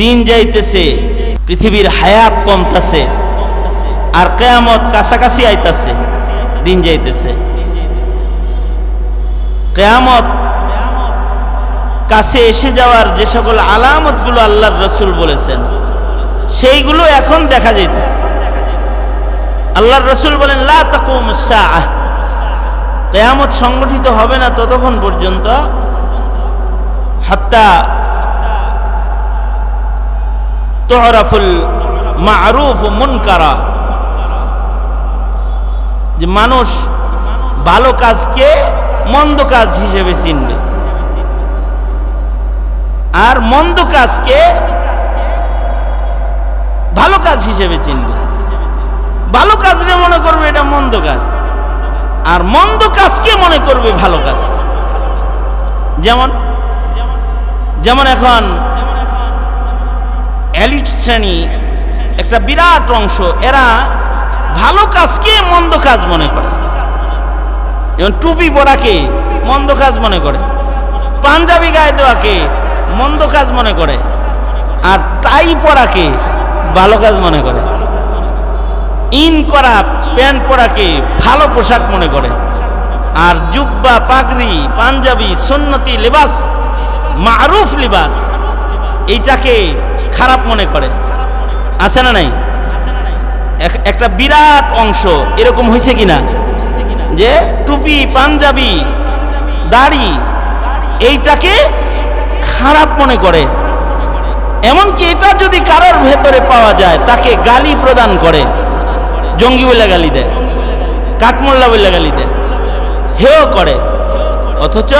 দিন যাইতেছে, পৃথিবীর হায়াত কমতাছে, আর কেয়ামত কাছাকাছি আইতাছে, দিন যাইতেছে। কেয়ামত কাছে এসে যাওয়ার যে সকল আলামতগুলো আল্লাহর রসুল বলেছেন, সেইগুলো এখন দেখা যাইতেছে। আল্লাহর রসুল বলেন কেয়ামত সংগঠিত হবে না ততক্ষণ পর্যন্ত। হাত্তা তোহরাফুল মারুফ মুনকারা। যে মানুষ ভালো কাজকে মন্দ কাজ হিসেবে চিনবে। আর মন্দ কাজকে ভালো কাজ হিসেবে চিনবে। ভালো কাজরে মনে করবে এটা মন্দ কাজ। আর মন্দ কাজকে মনে করবে ভালো কাজ। যেমন যেমন এখন এলিট শ্রেণি একটা বিরাট অংশ। এরা ভালো কাজকে মন্দ কাজ মনে করে। যেমন টুপি পরাকে মন্দ কাজ মনে করে। পাঞ্জাবি গায়ে দেওয়াকে মন্দ কাজ মনে করে। আর টাই পরাকে ভালো কাজ মনে করে। ইন করা, প্যান্ট পরাকে ভালো পোশাক মনে করে। আর জুব্বা, পাগড়ি, পাঞ্জাবি, সন্নতি, লেবাস, মারুফ লিবাস, এইটাকে খারাপ মনে করে। আছে না নাই? এক- একটা বিরাট অংশ, এরকম হয়েছে কিনা? যে টুপি, পাঞ্জাবি, দাড়ি, এইটাকে খারাপ মনে করে। এমনকি এটা যদি কারোর ভেতরে পাওয়া যায়, তাকে গালি প্রদান করে। জঙ্গি বলে গালি দেয়, কাঠমোল্লা বলে গালি দেয়। হেও করে। অথচ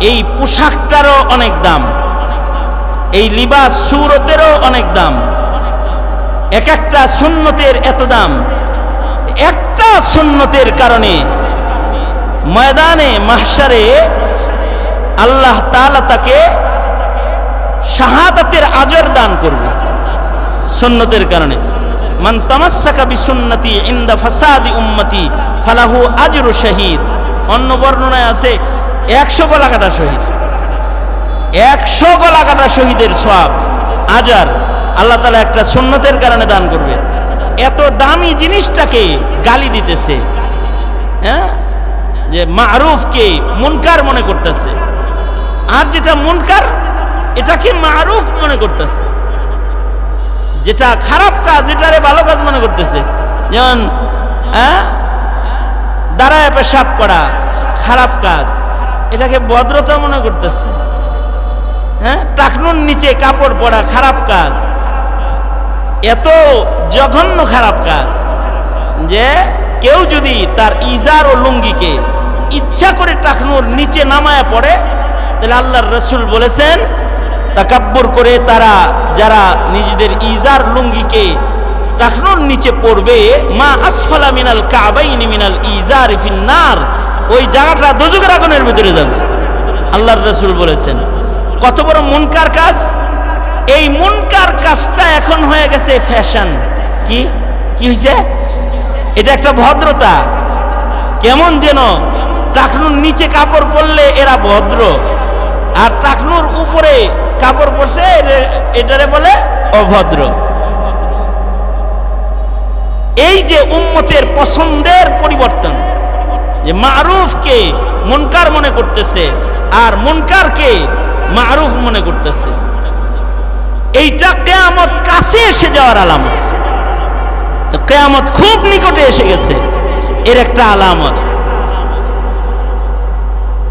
এই পোশাকটারও অনেক দাম। এই লিবাস সুরতেরও অনেক দাম। এক একটা সুন্নতের এত দাম। একটা সুন্নতের কারণে ময়দানে মাহসারে আল্লাহ তাআলা তাকে শাহাদাতের আজর দান করবে সুন্নতের কারণে। মান তামাসসাকা বিসুন্নতি ইনদা ফাসাদি উম্মতি ফালাহু আজরু শহীদ। অন্য বর্ণনায় আছে, একশো গলা কাটা শহীদ। একশো গলা কাটা শহীদের সব। আজার আল্লাহ তালা একটা সুন্নতের কারণে দান করবে। এত দামি জিনিসটাকে গালি দিতেছে। হ্যাঁ? যে মারুফকে মুনকার মনে করতেছে। আর যেটা মুনকার, এটাকে মারুফ মনে করতেছে। যেটা খারাপ কাজ, এটারে ভালো কাজ মনে করতেছে। যেমন হ্যাঁ? দাঁড়ায় পেশাব করা, খারাপ কাজ, এটাকে ভদ্রতা মনে করতেছে। হ্যাঁ? টাকনুর নিচে কাপড় পরা খারাপ কাজ। এত জঘন্য খারাপ কাজ যে কেউ যদি তার ইজার ও লুঙ্গিকে ইচ্ছা করে টাকনুর নিচে নামায় পড়ে, তাহলে আল্লাহর রসুল বলেছেন, তাকাব্বুর করে তারা যারা নিজেদের ইজার লুঙ্গিকে টাকনুর নিচে পড়বে, মা আসফালা মিনাল কাবাইনি মিনাল ইজার ফিন্নার ওই জায়গাটা দোজকের আগুনের ভিতরে যাবে। আল্লাহর রসুল বলেছেন কত বড় মুনকার কাজ? এই মুনকার কাজটা এখন হয়ে গেছে ফ্যাশন কি? কি হয়েছে এটা একটা ভদ্রতা। কেমন যেন টাকনুর নিচে কাপড় পরলে এরা ভদ্র। আর টাকনুর উপরে কাপড় পরছে এটারে বলে অভদ্র। এই যে উম্মতের পছন্দের পরিবর্তন, যে মারুফকে মুনকার মনে করতেছে, আর মুনকারকে মারুফ মনে করতেছে। এইটা কেয়ামত কাছে এসে যাওয়ার আলামত। কেয়ামত খুব নিকটে এসে গেছে। এর একটা আলামত।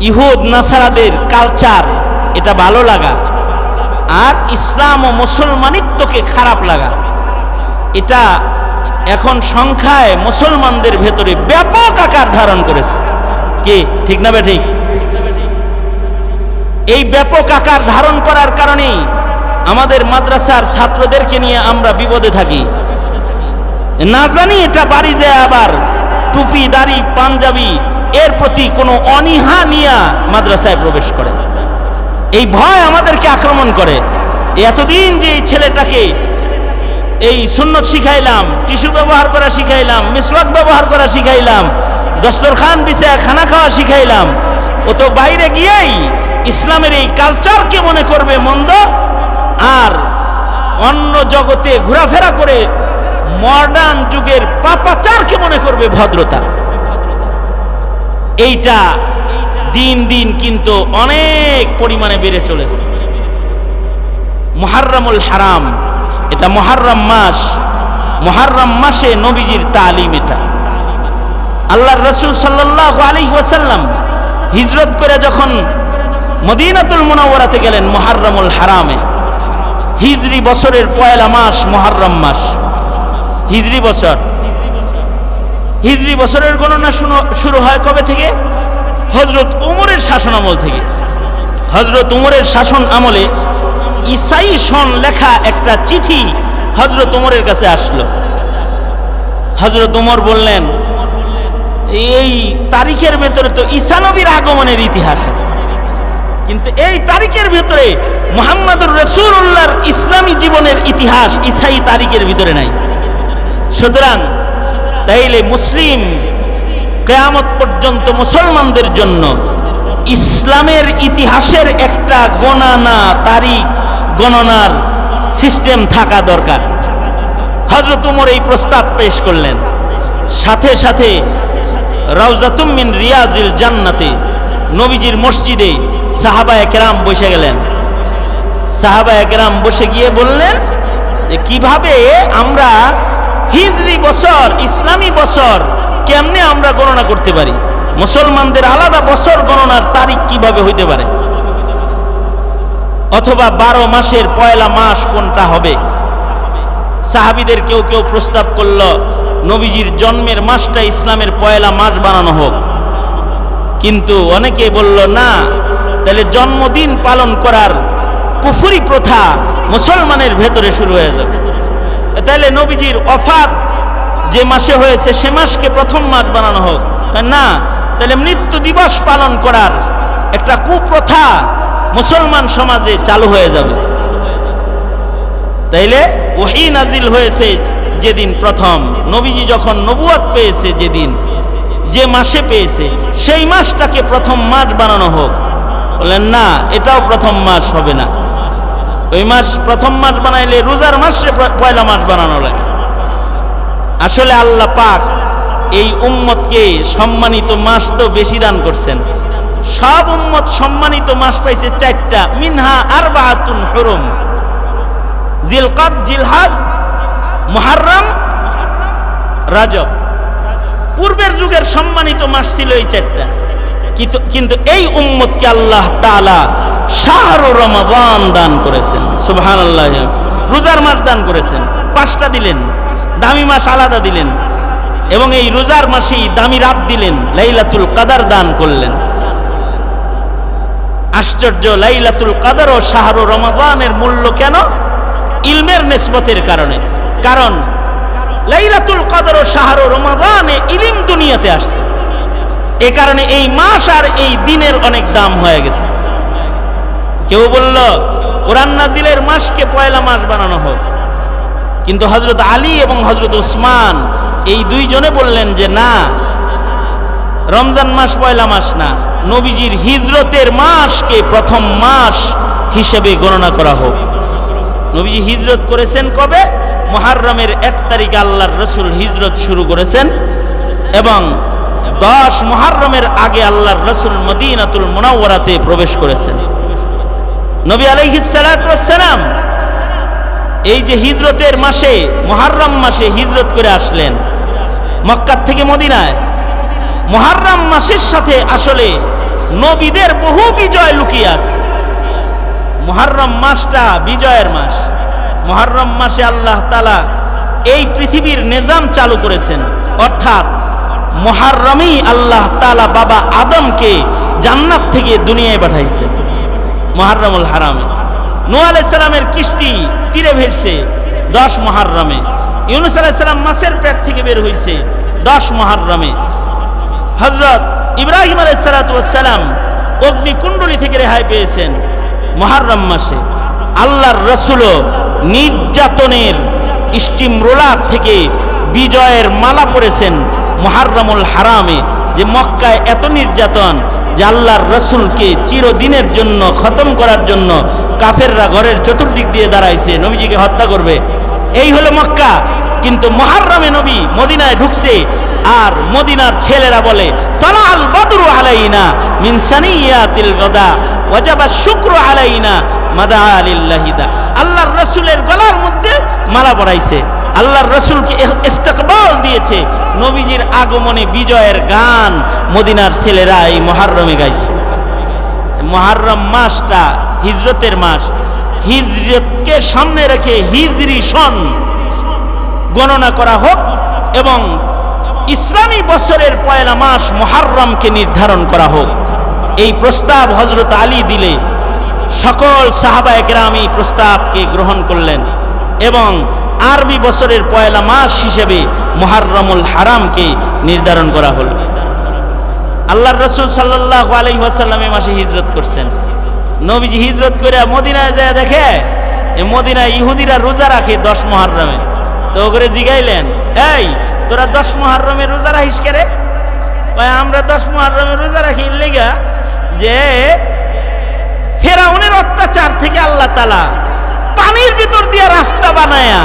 ইহুদ, নাসারাদের কালচার এটা ভালো লাগা। আর ইসলাম ও মুসলমানিত্বকে খারাপ লাগা। এটা এখন সংখ্যায় মুসলমানদের ভেতরে ব্যাপক আকার ধারণ করেছে। কি? ঠিক না বে ঠিক? এই ব্যাপক আকার ধারণ করার কারণেই আমাদের মাদ্রাসার ছাত্রদেরকে নিয়ে আমরা বিপদে থাকি। না জানি এটা বাড়ি যায় আবার টুপি, দাড়ি, পাঞ্জাবি, এর প্রতি কোনো অনীহা নিয়া মাদ্রাসায় প্রবেশ করে। এই ভয় আমাদেরকে আক্রমণ করে। এতদিন যে ছেলেটাকে এই সুন্নত শিখাইলাম, টিস্যু ব্যবহার করা শিখাইলাম, মিসওয়াক ব্যবহার করা শিখাইলাম, দস্তরখান, বিছায়, খানা খাওয়া শিখাইলাম, ও তো বাইরে গিয়েই ইসলামের এই কালচারকে মনে করবে মন্দ? আর অন্য জগতে ঘোরাফেরা করে মডার্ন যুগের পাপাচারকে মনে করবে ভদ্রতা? এইটা দিন দিন কিন্তু অনেক পরিমাণে বেড়ে চলেছে। মহারমুল হারাম, এটা মহারম মাস। মহারম মাসে নবীজির তালিম এটা। আল্লাহর রসুল সাল্লাহ আলী ওয়াসাল্লাম হিজরত করে যখন মদিনাতুল মুনাওয়ারাতে গেলেন মহারমুল হারামে। হিজরি বছরের পয়লা মাস মহারম মাস। হিজরি বছর। হিজরি বছরের গণনা শুরু হয় কবে থেকে? হজরত উমরের শাসন আমল থেকে। হজরত উমরের শাসন আমলে ইসাই সন লেখা একটা চিঠি হজরত উমরের কাছে আসলো। হজরত উমর বললেন, এই তারিখের ভেতরে তো ঈসানবীর আগমনের ইতিহাস আছে। কিন্তু এই তারিখের ভেতরে মোহাম্মদুর রসুল্লাহর ইসলামী জীবনের ইতিহাস ইসাই তারিখের ভিতরে নাই। সুতরাং তাইলে মুসলিম কেয়ামত পর্যন্ত মুসলমানদের জন্য ইসলামের ইতিহাসের একটা গণনা, তারিখ গণনার সিস্টেম থাকা দরকার। হজরত উমর এই প্রস্তাব পেশ করলেন। সাথে সাথে রাউজাতুম মিন রিয়াজিল জান্নাতে নবীজির মসজিদে সাহাবা একরাম বসে গেলেন। সাহাবা একরাম বসে গিয়ে বললেন যে, কীভাবে আমরা হিজরি বছর, ইসলামী বছর কেমনে আমরা গণনা করতে পারি? মুসলমানদের আলাদা বছর গণনার তারিখ কীভাবে হইতে পারে? অথবা বারো মাসের পয়লা মাস কোনটা হবে? সাহাবিদের কেউ কেউ প্রস্তাব করল, নবীজির জন্মের মাসটা ইসলামের পয়লা মাস বানানো হোক। কিন্তু অনেকে বলল, না তাহলে জন্মদিন পালন করার কুফুরি প্রথা মুসলমানের ভেতরে শুরু হয়ে যাবে। তাহলে নবীজির অফাত যে মাসে হয়েছে, সে মাসকে প্রথম মাস বানানো হোক। না, তাহলে মৃত্যু দিবস পালন করার একটা কুপ্রথা মুসলমান সমাজে চালু হয়ে যাবে। তাইলে ওহি নাজিল হয়েছে যেদিন প্রথম। নবীজি যখন নবুয়াত পেয়েছে যেদিন, যে মাসে পেয়েছে, সেই মাসটাকে প্রথম মাস বানানো হোক। বললেন না, এটাও প্রথম মাস হবে না। ওই মাস প্রথম মাস বানাইলে রোজার মাসে পয়লা মাস বানানো লাগে। আসলে আল্লাহ পাক এই উম্মতকে সম্মানিত মাস তো বেশি দান করছেন। সব উম্মত সম্মানিত মাস পাইছে চারটা, মিনহা আর বাহাতুন হরম। জিলকাদ, জিলহাজ, মুহাররম, রাজব। পূর্বের যুগের সম্মানিত মাস ছিল এই চারটা। কিন্তু এই উম্মতকে আল্লাহ তাআলা শাহরু রমাদান দান করেছেন। সুবহানাল্লাহ। রোজার মাস দান করেছেন। পাঁচটা দিলেন। দামি মাস আলাদা দিলেন। এবং এই রোজার মাসেই দামি রাত দিলেন। লাইলাতুল কাদার দান করলেন। আশ্চর্য, লাইলাতুল কাদার ও শাহরু রমাদানের মূল্য কেন? ইলমের নেসবতের কারণে। কারণ, লাইলাতুল কাদার ও শাহরু রমাদানে ইলিম দুনিয়াতে আসছে। এ কারণে এই মাস আর এই দিনের অনেক দাম হয়ে গেছে। কেউ বলল, কোরআন নাজিলের মাসকে পয়লা মাস বানানো হোক। কিন্তু হজরত আলী এবং হজরত উসমান এই দুইজনে বললেন যে, না, রমজান মাস পয়লা মাস না, নবীজির হিজরতের মাসকে প্রথম মাস হিসেবে গণনা করা হোক। নবীজি হিজরত করেছেন কবে? মহারমের এক তারিখে আল্লাহর রসুল হিজরত শুরু করেছেন এবং দশ মহারমের আগে আল্লাহর রসুল মদিনাতুল মুনাওয়ারাতে প্রবেশ করেছেন। নবী আলাইহিসালাম এই যে হিজরতের মাসে মহারম মাসে হিজরত করে আসলেন, মক্কার থেকে মদিনায়। মহারম মাসের সাথে আসলে নবীদের বহু বিজয় লুকিয়ে আছে। মহারম মাসটা বিজয়ের মাস। মহারম মাসে আল্লাহ তালা এই পৃথিবীর নিজাম চালু করেছেন। অর্থাৎ মহারমেই আল্লাহ তালা বাবা আদমকে জান্নাত থেকে দুনিয়ায় পাঠাইছে। মহারমুল হারামে। নূ আলাইসালামের কিস্তি তীরে ভেসছে দশ মহারমে ইউনুস আলাইসালাম মাসের পেট থেকে বের হয়েছে দশ মহারমে হজরত ইব্রাহিম আলাইসালাম অগ্নিকুণ্ডলী থেকে রেহাই পেয়েছেন মহারম মাসে। আল্লাহর রসুলও নির্যাতনের স্টিম রোলার থেকে বিজয়ের মালা পরেছেন মহারমুল হারামে, যে মক্কায় এত নির্যাতন, যে আল্লাহর রসুলকে চিরদিনের জন্য, খতম করার জন্য কাফেররা ঘরের চতুর্দিক দিয়ে দাঁড়াইছে, নবীজিকে হত্যা করবে। এই হলো মক্কা। কিন্তু মহারমে নবী মদিনায় ঢুকছে, আর মদিনার ছেলেরা বলে, তলাল বদরু আলাইনা মিন সানিয়াতিল গদা, ওয়াজাবা শুক্র আলাইনা মাদা আলিল্লাহিদা আল্লাহর রসুলের গলার মধ্যে মালা পরাইছে। আল্লাহর রসুলকে ইস্তেকবাল দিয়েছে। নবীজির আগমনে বিজয়ের গান মদিনার ছেলেরা এই মহারমে গাইছে। মহারম মাসটা হিজরতের মাস। হিজরতকে সামনে রেখে হিজরি সন গণনা করা হোক এবং ইসলামী বছরের পয়লা মাস মহারমকে নির্ধারণ করা হোক। এই প্রস্তাব হজরত আলী দিলে সকল সাহাবা একরাম এই প্রস্তাবকে গ্রহণ করলেন এবং আরবি বছরের পয়লা মাস হিসেবে মহারমুল হারামকে নির্ধারণ করা হলো। আল্লাহর রসুল সাল্লাহ এই মাসে হিজরত করছেন। নবীজি হিজরত করে মদিনায় যায় দেখে, এ মদিনায় ইহুদিরা রোজা রাখে দশ মহারমে তো ওগুলো জিগাইলেন, এই, তোরা দশ মহারমে রোজা রাখিস কেরে আমরা দশ মহারমে রোজা রাখি লেগা যে ফেরাউনের অত্যাচার থেকে আল্লাহ তালা পানির ভিতর দিয়া রাস্তা বানায়া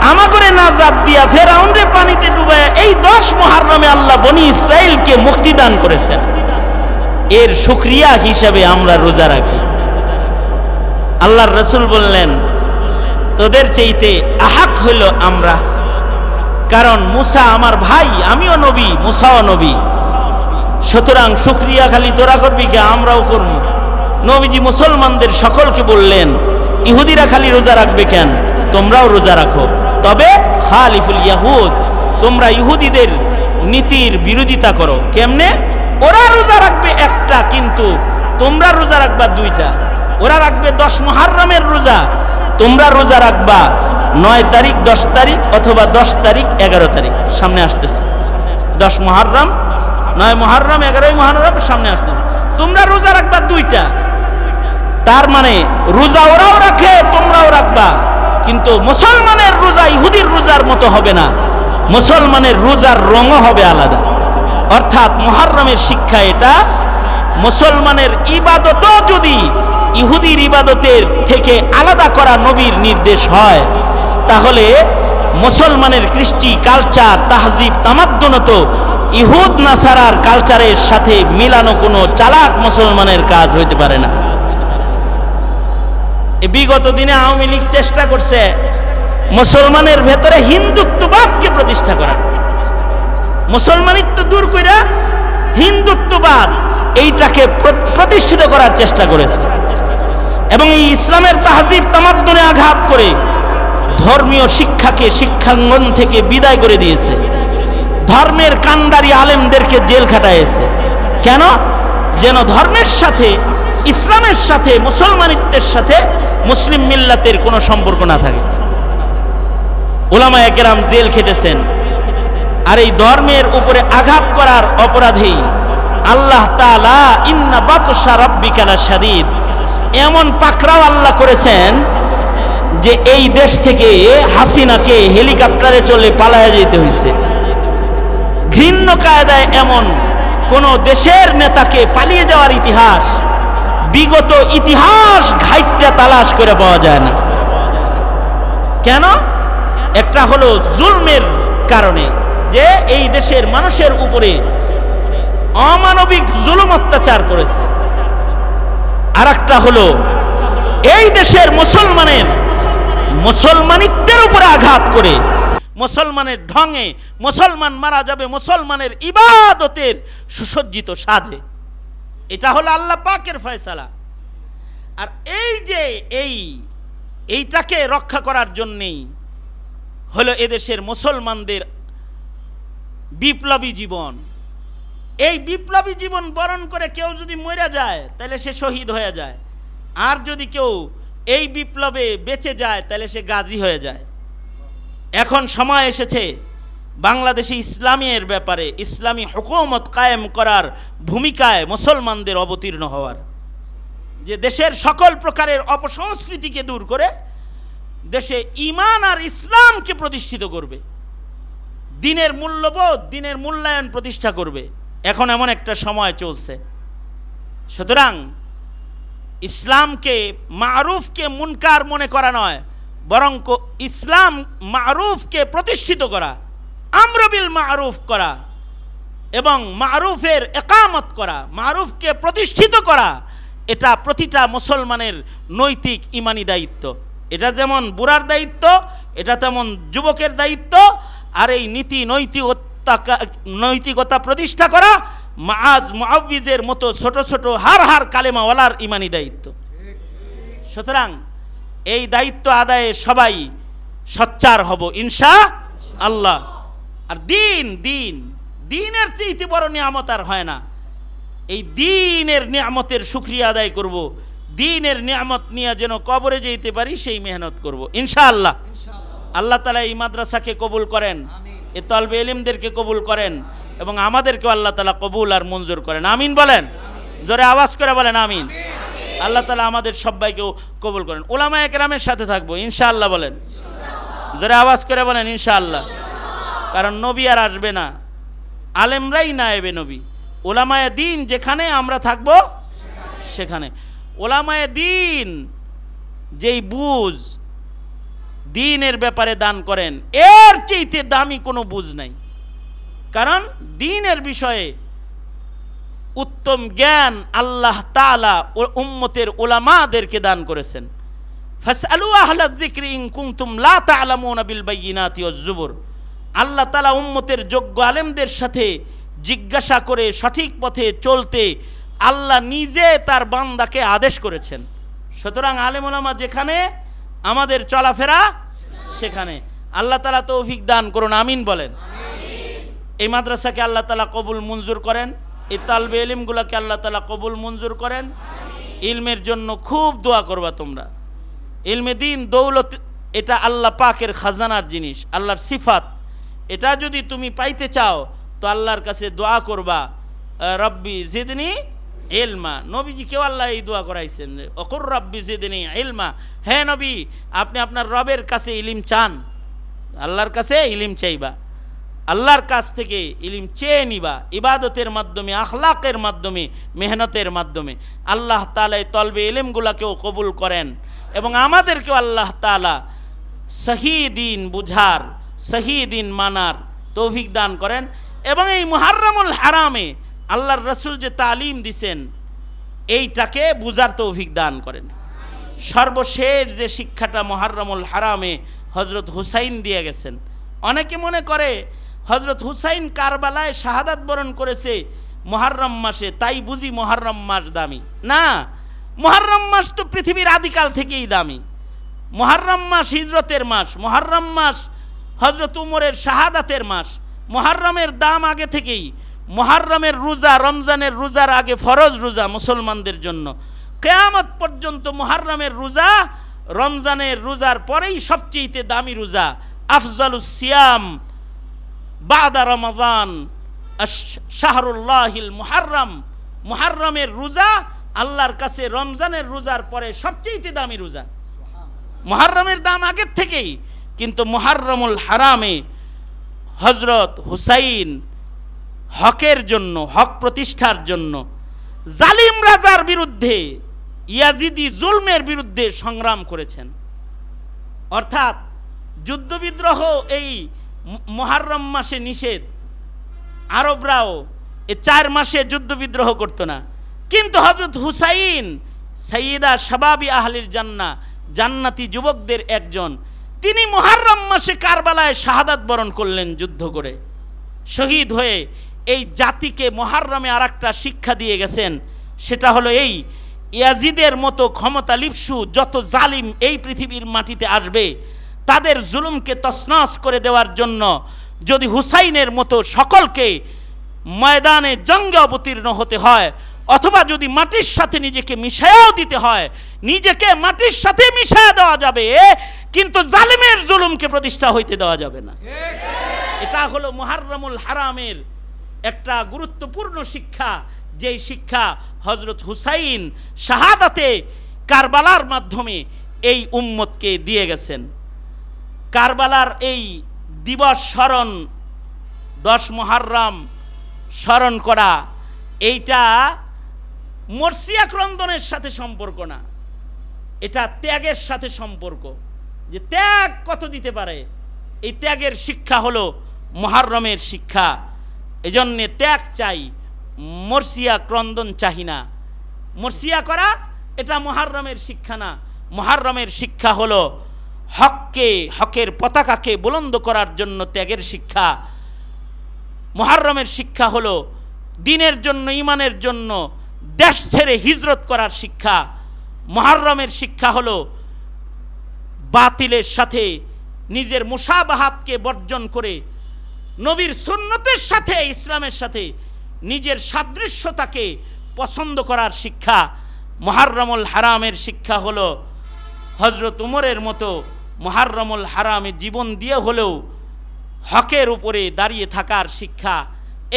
আমাগরে নাজাব দিয়া ফেরাউনরে পানিতে ডুবায় এই দশ মহারমে আল্লাহ বনি ইসরায়েলকে মুক্তি দান করেছেন। এর শুক্রিয়া হিসাবে আমরা রোজা রাখি। আল্লাহর রসুল বললেন, তোদের চেইতে আহাক হইল আমরা। কারণ মুসা আমার ভাই, আমিও নবী, মুসাও নবী। সুতরাং শুক্রিয়া খালি তোরা করবি কে, আমরাও করব। নবীজি মুসলমানদের সকলকে বললেন, ইহুদিরা খালি রোজা রাখবে কেন? তোমরাও রোজা রাখো। তবে খালিফুল ইয়াহুদ, তোমরা ইহুদিদের নীতির বিরোধিতা করো। কেমনে? ওরা রোজা রাখবে একটা, কিন্তু তোমরা রোজা রাখবা দুইটা। ওরা রাখবে দশ মহারমের রোজা, তোমরা রোজা রাখবা নয় তারিখ, দশ তারিখ অথবা দশ তারিখ, এগারো তারিখ। সামনে আসতেছে। দশ মহারম নয় মহারম এগারোই মহারম সামনে আসতেছে। তোমরা রোজা রাখবা দুইটা। তার মানে রোজা ওরাও রাখে, তোমরাও রাখবা। কিন্তু মুসলমানের রোজা ইহুদির রোজার মতো হবে না। মুসলমানের রোজার রঙও হবে আলাদা। অর্থাৎ মহারমের শিক্ষা এটা, মুসলমানের ইবাদতও যদি ইহুদির ইবাদতের থেকে আলাদা করা নবীর নির্দেশ হয়, তাহলে মুসলমানের কৃষ্টি কালচার, তাহজিব, তামাদ্দনত ইহুদ নাসারার কালচারের সাথে মিলানো কোনো চালাক মুসলমানের কাজ হইতে পারে না। বিগত দিনে আওয়ামী লীগ চেষ্টা করছে মুসলমানের ভেতরে হিন্দুত্ববাদকে প্রতিষ্ঠা করা মুসলমানিত্ব দূর করে হিন্দুত্ববাদ এইটাকে প্রতিষ্ঠিত করার চেষ্টা করেছে। এবং এই ইসলামের তাহজিব তামাদ্দনে আঘাত করে ধর্মীয় শিক্ষাকে শিক্ষাঙ্গন থেকে বিদায় করে দিয়েছে। ধর্মের কান্ডারি আলেমদেরকে জেল খাটাইছে কেন? যেন ধর্মের সাথে ইসলামের সাথে, মুসলমানিত্বের সাথে মুসলিম মিল্লাতের কোনো সম্পর্ক না থাকে। ওলামা একেরাম জেল খেটেছেন। আর এই ধর্মের উপরে আঘাত করার অপরাধেই আল্লাহ তালা ইন্না বাতসা রব্বিকালা শাদীদ এমন পাকরাও আল্লাহ করেছেন যে এই দেশ থেকে হাসিনাকে হেলিকপ্টারে চলে পালায়া যেতে হয়েছে ঘৃণ্য কায়দায় এমন কোন দেশের নেতাকে পালিয়ে যাওয়ার ইতিহাস বিগত ইতিহাস ঘাইটটা তালাশ করে পাওয়া যায় না। কেন? একটা হলো জুলমের কারণে যে এই দেশের মানুষের উপরে অমানবিক জুলুম অত্যাচার করেছে। আর একটা হলো এই দেশের মুসলমানের মুসলমানিত্বের উপরে আঘাত করে, মুসলমানের ঢঙে মুসলমান মারা যাবে, মুসলমানের ইবাদতের সুসজ্জিত সাজে। এটা হলো আল্লাহ পাকের ফয়সালা। আর এই যে এই, এইটাকে রক্ষা করার জন্যেই হলো এদেশের মুসলমানদের বিপ্লবী জীবন। এই বিপ্লবী জীবন বরণ করে কেউ যদি মরে যায় তাহলে সে শহীদ হয়ে যায়। আর যদি কেউ এই বিপ্লবে বেঁচে যায় তাহলে সে গাজী হয়ে যায়। এখন সময় এসেছে বাংলাদেশে ইসলামের ব্যাপারে ইসলামী হুকুমত কায়েম করার ভূমিকায় মুসলমানদের অবতীর্ণ হওয়ার। যে দেশের সকল প্রকারের অপসংস্কৃতিকে দূর করে দেশে ইমান আর ইসলামকে প্রতিষ্ঠিত করবে। দিনের মূল্যবোধ, দিনের মূল্যায়ন প্রতিষ্ঠা করবে। এখন এমন একটা সময় চলছে। সুতরাং ইসলামকে মারুফকে মুনকার মনে করা নয়, বরং ইসলাম মারুফকে প্রতিষ্ঠিত করা। আমরবিল মারুফ করা এবং মারুফের একামত করা, মারুফকে প্রতিষ্ঠিত করা, এটা প্রতিটা মুসলমানের নৈতিক ইমানি দায়িত্ব। এটা যেমন বুড়ার দায়িত্ব, এটা তেমন যুবকের দায়িত্ব, আর এই নীতি নৈতিকতা নৈতিকতা প্রতিষ্ঠা করা মাজ মুআউযের মতো ছোট ছোট হার হার কালেমাওয়ালার ইমানি দায়িত্ব। সুতরাং এই দায়িত্ব আদায়ে সবাই সচ্চার হব, ইনশা আল্লাহ। আর দিন দিন দিনের চেয়ে বড় নিয়ামত আর হয় না। এই দিনের নিয়ামতের সুক্রিয়া আদায় করব। দিনের নিয়ামত নিয়ে যেন কবরে যেতে পারি সেই মেহনত করব। ইনশাআল্লাহ। আল্লাহ তালা এই মাদ্রাসাকে কবুল করেন। এ তলবে এলিমদেরকে কবুল করেন এবং আমাদেরকেও আল্লাহ তালা কবুল আর মঞ্জুর করেন। আমিন বলেন? জোরে আওয়াজ করে বলেন আমিন। আল্লাহ তালা আমাদের সবাইকেও কবুল করেন। ওলামা একরামের সাথে থাকব ইনশাআল্লাহ বলেন। জোরে আওয়াজ করে বলেন ইনশাআল্লাহ। কারণ নবী আর আসবে না। আলেমরাই না এবে নবী। ওলামায়ে দিন যেখানে আমরা থাকব, সেখানে। ওলামায়ে দিন যেই বুঝ দিনের ব্যাপারে দান করেন, এর চেয়েতে দামি কোনো বুঝ নাই। কারণ দিনের বিষয়ে উত্তম জ্ঞান আল্লাহ তালা ও উম্মতের ওলামাদেরকে দান করেছেন। ফাসআলু আহলা যিকরি ইন কুনতুম লা তা'লামুনা বিল বাইয়িনাতি ওয়াজ জুবুর আল্লাহ তালা উম্মতের যোগ্য আলেমদের সাথে জিজ্ঞাসা করে সঠিক পথে চলতে আল্লাহ নিজে তার বান্দাকে আদেশ করেছেন। সুতরাং আলেম ওলামা যেখানে, আমাদের চলাফেরা সেখানে। আল্লাহ তাআলা তৌফিক দান করুন, আমিন বলেন। এই মাদ্রাসাকে আল্লাহ তালা কবুল মঞ্জুর করেন। এই তালবে ইলিমগুলোকে আল্লাহ তালা কবুল মঞ্জুর করেন। ইলমের জন্য খুব দোয়া করবা তোমরা। ইলমে দিন দৌলত, এটা আল্লাহ পাকের খাজানার জিনিস, আল্লাহর সিফাত। এটা যদি তুমি পাইতে চাও, তো আল্লাহর কাছে দোয়া করবা রব্বি জিদনি এলমা নবীজি কেউ আল্লাহ এই দোয়া করাইছেন যে, অকুর রব্বি জিদনি এলমা হ্যাঁ নবী, আপনি আপনার রবের কাছে ইলিম চান। আল্লাহর কাছে ইলিম চাইবা। আল্লাহর কাছ থেকে ইলিম চেয়ে নিবা, ইবাদতের মাধ্যমে, আখলাকের মাধ্যমে, মেহনতের মাধ্যমে। আল্লাহ তালা তলবে ইলিমগুলাকেও কবুল করেন এবং আমাদেরকেও আল্লাহ তালা সহি দিন বুঝার সহি দিন মানার তৌফিক দান করেন। এবং এই মুহাররামুল হারামে আল্লাহর রসুল যে তালিম দিছেন, এইটাকে বুঝার তৌফিক দান করেন। সর্বশেষ যে শিক্ষাটা মহারমুল হারামে হজরত হুসাইন দিয়ে গেছেন। অনেকে মনে করে হজরত হুসাইন কারবালায় শাহাদাত বরণ করেছে মহারম মাসে, তাই বুঝি মহারম মাস দামি। না মহারম মাস তো পৃথিবীর আদিকাল থেকেই দামি। মহারম মাস হিজরতের মাস মহারম মাস হজরত উমরের শাহাদাতের মাস। মহারমের দাম আগে থেকেই মহারমের রোজা, রমজানের রোজার আগে ফরজ রোজা মুসলমানদের জন্য। কেয়ামত পর্যন্ত মহারমের রোজা, রমজানের রোজার পরেই সবচেয়ে দামি রোজা, আফজালুস সিয়াম, বাদা রমাদান শাহরুল্লাহিল মুহাররম। মুহাররমের রোজা আল্লাহর কাছে রমজানের রোজার পরে সবচেয়ে দামি রোজা। মুহাররমের দাম আগের থেকেই কিন্তু মুহাররমুল হারামে হজরত হুসাইন হকের জন্য, হক প্রতিষ্ঠার জন্য, জালিম রাজার বিরুদ্ধে, ইয়াজিদি জুলমের বিরুদ্ধে সংগ্রাম করেছেন। অর্থাৎ যুদ্ধবিদ্রোহ এই মহারম মাসে নিষেধ। আরবরাও এ চার মাসে যুদ্ধবিদ্রোহ করতো না। কিন্তু হজরত হুসাইন সঈদা শাবাবি আহলির জান্না জান্নাতি যুবকদের একজন তিনি মহারম মাসে কারবালায় শাহাদাত বরণ করলেন যুদ্ধ করে। শহীদ হয়ে এই জাতিকে মহারমে আর শিক্ষা দিয়ে গেছেন। সেটা হলো এই, ইয়াজিদের মতো ক্ষমতা লিপসু যত জালিম এই পৃথিবীর মাটিতে আসবে, তাদের জুলুমকে তছনছ করে দেওয়ার জন্য যদি হুসাইনের মতো সকলকে ময়দানে জঙ্গে অবতীর্ণ হতে হয় অথবা যদি মাটির সাথে নিজেকে মিশায়াও দিতে হয়, নিজেকে মাটির সাথে মিশায়া দেওয়া যাবে, কিন্তু জালিমের জুলুমকে প্রতিষ্ঠা হইতে দেওয়া যাবে না। এটা হলো মুহাররমুল হারামের একটা গুরুত্বপূর্ণ শিক্ষা, যেই শিক্ষা হজরত হুসাইন শাহাদাতে কারবালার মাধ্যমে এই উম্মতকে দিয়ে গেছেন। কারবালার এই দিবস স্মরণ, দশ মহারম স্মরণ করা, এইটা মর্সিয়া ক্রন্দনের সাথে সম্পর্ক না। এটা ত্যাগের সাথে সম্পর্ক। যে ত্যাগ কত দিতে পারে? এই ত্যাগের শিক্ষা হলো মহারমের শিক্ষা। এজন্যে ত্যাগ চাই মর্সিয়া ক্রন্দন চাহি না। মর্সিয়া করা, এটা মহারমের শিক্ষা না। মহারমের শিক্ষা হলো হককে, হকের পতাকাকে বুলন্দ করার জন্য ত্যাগের শিক্ষা। মহারমের শিক্ষা হলো দিনের জন্য, ইমানের জন্য দেশ ছেড়ে হিজরত করার শিক্ষা, মহারমের শিক্ষা হলো বাতিলের সাথে নিজের মুসাবাহাতকে বর্জন করে নবীর সুন্নতের সাথে, ইসলামের সাথে নিজের সাদৃশ্যতাকে পছন্দ করার শিক্ষা, মহারমুল হারামের শিক্ষা হলো হজরত উমরের মতো মহারমুল হারামে জীবন দিয়ে হলেও হকের উপরে দাঁড়িয়ে থাকার শিক্ষা।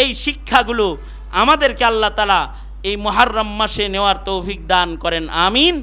এই শিক্ষাগুলো আমাদেরকে আল্লাহ তালা এই মহারম মাসে নেওয়ার তৌফিক দান করেন আমিন।